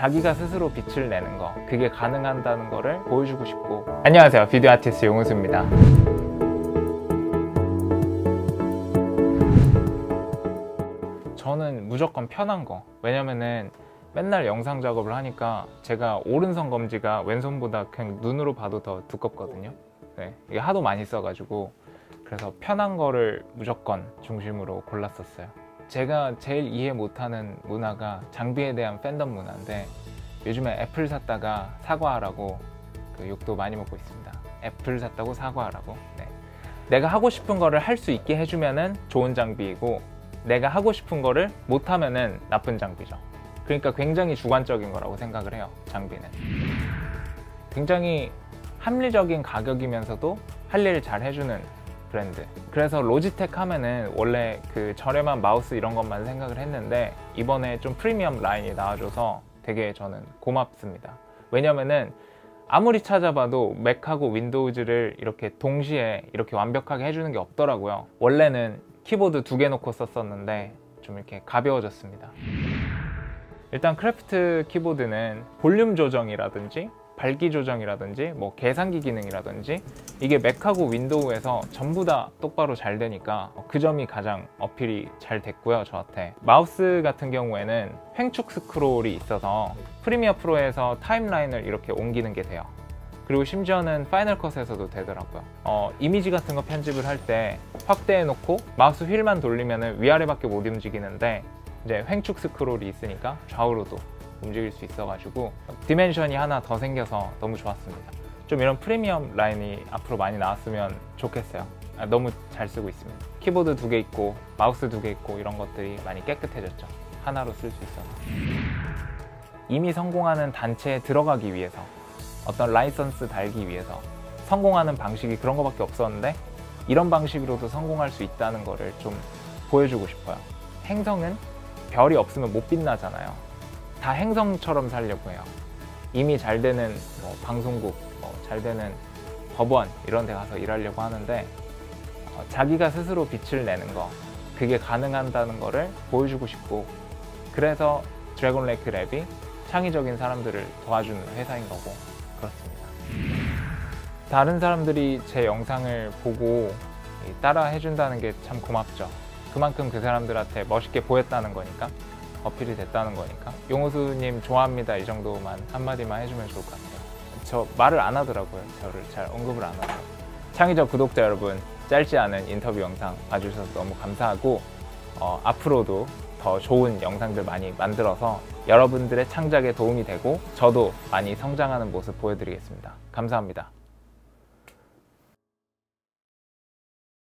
자기가 스스로 빛을 내는 거 그게 가능한다는 거를 보여주고 싶고. 안녕하세요. 비디오 아티스트 용우수입니다. 저는 무조건 편한 거. 왜냐면은 맨날 영상 작업을 하니까 제가 오른손 검지가 왼손보다 그냥 눈으로 봐도 더 두껍거든요. 네, 이게 하도 많이 써가지고. 그래서 편한 거를 무조건 중심으로 골랐었어요 제가 제일 이해 못하는 문화가 장비에 대한 팬덤 문화인데 요즘에 애플 샀다가 사과하라고 그 욕도 많이 먹고 있습니다. 애플 샀다고 사과하라고. 네. 내가 하고 싶은 거를 할 수 있게 해주면은 좋은 장비이고 내가 하고 싶은 거를 못하면은 나쁜 장비죠. 그러니까 굉장히 주관적인 거라고 생각을 해요 장비는. 굉장히 합리적인 가격이면서도 할 일을 잘 해주는 브랜드. 그래서 로지텍 하면은 원래 그 저렴한 마우스 이런 것만 생각을 했는데 이번에 좀 프리미엄 라인이 나와줘서 되게 저는 고맙습니다. 왜냐면은 아무리 찾아봐도 맥하고 윈도우즈를 이렇게 동시에 이렇게 완벽하게 해주는 게 없더라고요. 원래는 키보드 두 개 놓고 썼었는데 좀 이렇게 가벼워졌습니다. 일단 크래프트 키보드는 볼륨 조정이라든지 밝기 조정이라든지 뭐 계산기 기능이라든지 이게 맥하고 윈도우에서 전부 다 똑바로 잘 되니까 그 점이 가장 어필이 잘 됐고요 저한테. 마우스 같은 경우에는 횡축 스크롤이 있어서 프리미어 프로에서 타임라인을 이렇게 옮기는 게 돼요. 그리고 심지어는 파이널 컷에서도 되더라고요. 어, 이미지 같은 거 편집을 할 때 확대해 놓고 마우스 휠만 돌리면 위아래밖에 못 움직이는데 이제 횡축 스크롤이 있으니까 좌우로도 움직일 수 있어가지고 디멘션이 하나 더 생겨서 너무 좋았습니다. 좀 이런 프리미엄 라인이 앞으로 많이 나왔으면 좋겠어요. 아, 너무 잘 쓰고 있습니다. 키보드 두 개 있고 마우스 두 개 있고 이런 것들이 많이 깨끗해졌죠. 하나로 쓸 수 있어서. 이미 성공하는 단체에 들어가기 위해서 어떤 라이선스 달기 위해서 성공하는 방식이 그런 거밖에 없었는데 이런 방식으로도 성공할 수 있다는 거를 좀 보여주고 싶어요. 행성은 별이 없으면 못 빛나잖아요 다 행성처럼 살려고 해요. 이미 잘 되는 뭐 방송국, 뭐 잘 되는 법원 이런 데 가서 일하려고 하는데 어, 자기가 스스로 빛을 내는 거 그게 가능한다는 거를 보여주고 싶고 그래서 드래곤 레이크 랩이 창의적인 사람들을 도와주는 회사인 거고 그렇습니다. 다른 사람들이 제 영상을 보고 따라 해준다는 게 참 고맙죠. 그만큼 그 사람들한테 멋있게 보였다는 거니까 어필이 됐다는 거니까. 용호수님 좋아합니다. 이 정도만 한마디만 해주면 좋을 것 같아요. 저 말을 안 하더라고요. 저를 잘 언급을 안 하더라고요 창의적 구독자 여러분 짧지 않은 인터뷰 영상 봐주셔서 너무 감사하고 어, 앞으로도 더 좋은 영상들 많이 만들어서 여러분들의 창작에 도움이 되고 저도 많이 성장하는 모습 보여드리겠습니다. 감사합니다